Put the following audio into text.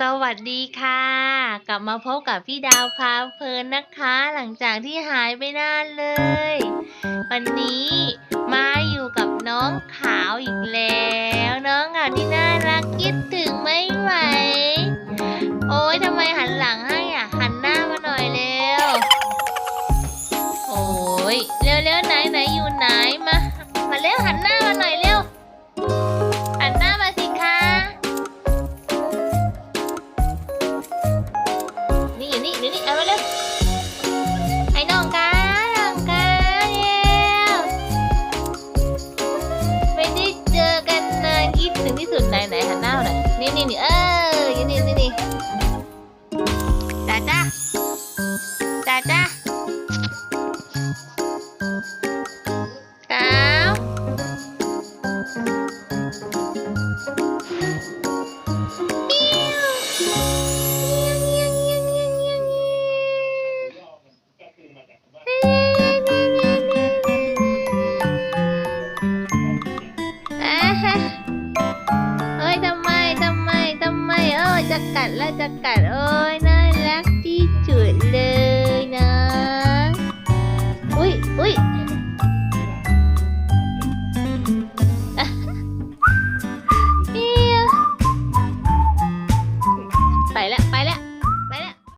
สวัสดีค่ะ กลับมาพบกับพี่ดาวพาเพลินนะคะ หลังจากที่หายไปนานเลย วันนี้มาอยู่กับน้องขาวอีกแล้ว น้องขาวที่น่ารักคิดถึงไม่ไหว นี่อ เอ้ยทำไมทำไมทำไมเอ้ยจะกัดแล้วจะกัดเอ้ย